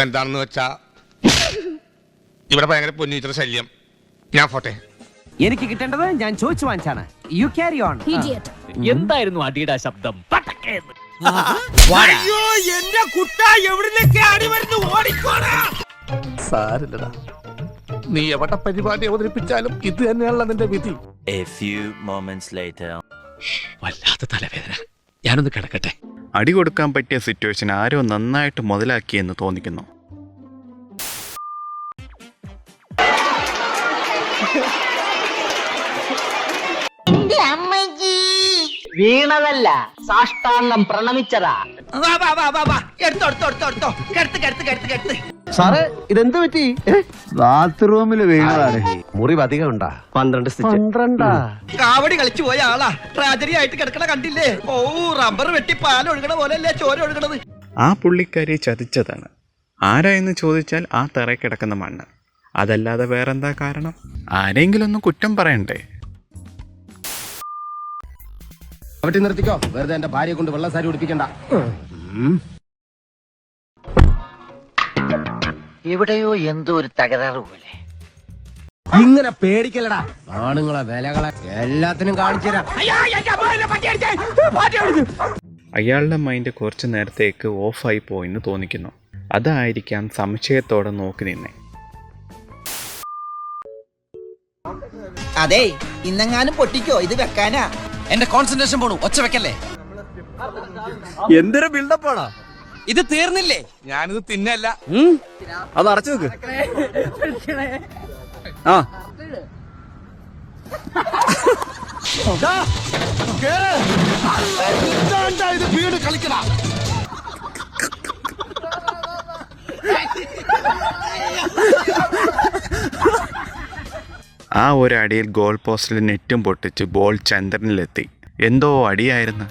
ഇപ്പൊ എന്താണെന്ന് വെച്ചാ ഇവിടെ ഭയങ്കര പൊന്നിച്ചിട്ട് ശല്യം. ഞാൻ പോട്ടെ. എനിക്ക് കിട്ടേണ്ടത് ഞാൻ ചോദിച്ചു വാങ്ങിച്ചാണ്. യു ക്യാരി ഓൺ എന്തായിരുന്നു അടിയുടെ ശബ്ദം. അയ്യോ എന്റെ കുട്ട എവിടുന്നൊക്കെ അടി വരുന്നു? ഓടിക്കോടാ. സാരില്ലടാ. നീ എവിടെ പരിപാടി അവതരിപ്പിച്ചാലും ഇത് തന്നെയാണല്ലോ നിന്റെ വിധി. A few moments later. വല്ലാത്ത തലവേദന. ഞാനൊന്ന് കിടക്കട്ടെ. അടി കൊടുക്കാൻ പറ്റിയ സിറ്റുവേഷൻ ആരോ നന്നായിട്ട് മുതലാക്കിയെന്ന് തോന്നിക്കുന്നു. വീണതല്ല സാഷ്ടാംഗം പ്രണമിച്ചതാ. സാറേ ഇതെന്ത് പറ്റി? ബാത്റൂമിൽ വീണതാണ് മുറി അധികം ഉണ്ടാ പന്ത്രണ്ട്? പന്ത്രണ്ടാ കാവടി കളിച്ചു പോയ ആളാ. ട്രാജഡി ആയിട്ട് കിടക്കണ കണ്ടില്ലേ? ഓ റബ്ബർ വെട്ടി പാൽ ഒഴുകണ പോലെ അല്ലേ ചോര ഒഴുകണത്. ആ പുള്ളിക്കാരി ചതിച്ചതാണ്. ആരാ എന്ന് ചോദിച്ചാൽ ആ തറയിൽ കിടക്കുന്ന മണ്ണ്. അതല്ലാതെ വേറെന്താ കാരണം? ആരെങ്കിലും ഒന്ന് കുറ്റം പറയണ്ടേ? അവിടെ നിർത്തിക്കോ. വെറുതെ എന്റെ ഭാര്യയെ കൊണ്ട് വെള്ളം സാരി ഉടിപ്പിക്കണ്ട. എവിടെയോ എന്തോ ഒരു തകരാറ് പോലെ. ഇങ്ങനെ പേടിക്കലടാ ആണുങ്ങളെ വിലകളെ എല്ലാത്തിനും കാണിച്ചു അയാളുടെ മൈൻഡ് കുറച്ചു നേരത്തേക്ക് ഓഫായി പോയെന്ന് തോന്നിക്കുന്നു. അതായിരിക്കാം സംശയത്തോടെ നോക്കി നിന്നെ. അതെ ഇന്നെങ്ങാനും പൊട്ടിക്കോ? ഇത് വെക്കാനാ. എന്റെ കോൺസെൻട്രേഷൻ പോണു. ഒച്ച വെക്കല്ലേ? എന്തൊരു ബിൽഡപ്പാടാ ഇത് തീർന്നില്ലേ? ഞാനിത് തിന്നല്ല. അത് അടച്ചു വെക്ക്. ആ. ആ ഒരു അടിയിൽ ഗോൾ പോസ്റ്റിൽ നെറ്റും പൊട്ടിച്ച് ബോൾ ചന്ദ്രനിലെത്തി. എന്തോ അടിയായിരുന്നു.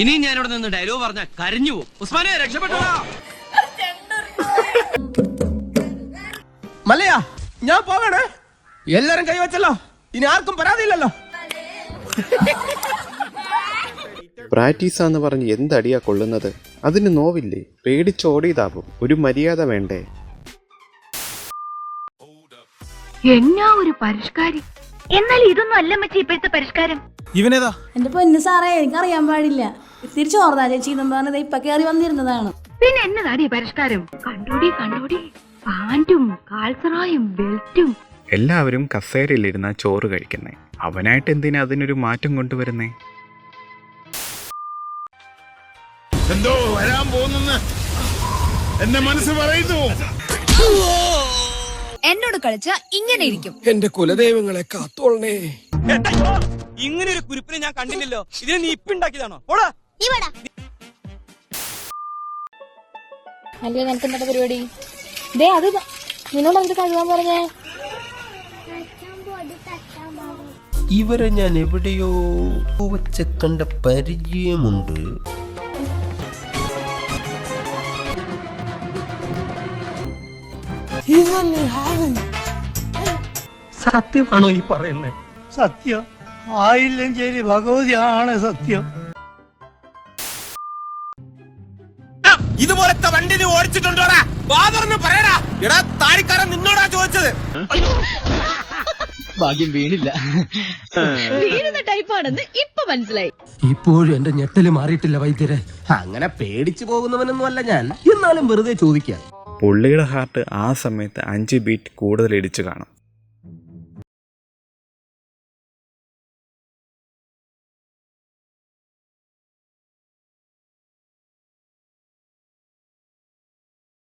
ഇനിയും ഞാനിവിടെ നിന്ന് ഡയലോഗ് പറഞ്ഞ കരഞ്ഞു പോകും. ഉസ്മാനെ രക്ഷപ്പെട്ടോ മല്ലയാ ഞാൻ പോകണേ എല്ലാരും കൈവച്ചല്ലോ ഇനി ആർക്കും പരാതിയില്ലല്ലോ. പ്രാക്ടീസ് എന്ന് പറഞ്ഞ് എന്തടിയാ കൊള്ളുന്നത്? അതിന് നോവില്ലേ? പേടിച്ചോടിയതാവും ഒരു മര്യാദ വേണ്ടേ? എന്നാ ഒരു പരിഷ്കാരി? എന്നാൽ ഇതൊന്നും അല്ല മച്ചി ഇപ്പോഴത്തെ പരിഷ്കാരം. ഇവനേതാ? എന്റെ പൊന്നു സാറേ എനിക്കറിയാൻ പാടില്ല. തിരിച്ചു ഓർന്നാ ചേച്ചി എന്നും പറഞ്ഞത് ഇപ്പൊ കയറി വന്നിരുന്നതാണ്. പിന്നെ എന്നതാടി ഈ പരിഷ്കാരം? കണ്ടോടി കണ്ടോടി. പാന്റും കാൽസറായും ബെൽറ്റും. എല്ലാവരും കസേരയിലിരുന്ന ചോറ് കഴിക്കുന്നേ. അവനായിട്ട് എന്തിനാ അതിനൊരു മാറ്റം കൊണ്ടുവരുന്നേ? എന്തോ വരാൻ പോകുന്നെന്ന് എന്റെ മനസ്സ് പറയുന്നു. എന്നോട് കളിച്ച ഇങ്ങനെ ഇരിക്കും എന്റെ കുലദൈവങ്ങളെ കാത്തോളണേ. ഇങ്ങനെ ഒരു കുരുപ്പിനെ ഞാൻ കണ്ടില്ലല്ലോ. ഇതിനെ നീ ഇപ്പിണ്ടാക്കിയതാണോ ഓടാ അല്ലേ നിനക്ക് എന്താ പരിപാടി? ദേ അത് നിന്നോട് എന്ത് കഴുകാൻ പറഞ്ഞേ? ഇവരെ ഞാൻ എവിടെയോ വെച്ച് കണ്ട പരിചയമുണ്ട്. സത്യമാണോ ഈ പറയുന്നത് സത്യം. ആയില്ലഞ്ചേരി ഭഗവതിയാണ് സത്യം. ഇതുപോലത്തെ വണ്ടി നീ ഓടിച്ചിട്ടുണ്ടോടാ? ബാദറിന് പറയടാ. എടാ താഴിക്കാരൻ നിന്നോടാ ചോദിച്ചത്. ഭാഗ്യം വീണില്ല. വീഴുന്ന ടൈപ്പാണെന്ന് ഇപ്പൊ മനസ്സിലായി. ഇപ്പോഴും എന്റെ ഞെട്ടൽ മാറിയിട്ടില്ല വൈദ്യരെ. അങ്ങനെ പേടിച്ചു പോകുന്നവനൊന്നും അല്ല ഞാൻ. എന്നാലും വെറുതെ ചോദിക്കാം. പുള്ളിയുടെ ഹാർട്ട് ആ സമയത്ത് അഞ്ച് ബീറ്റ് കൂടുതൽ ഇടിച്ചു കാണും.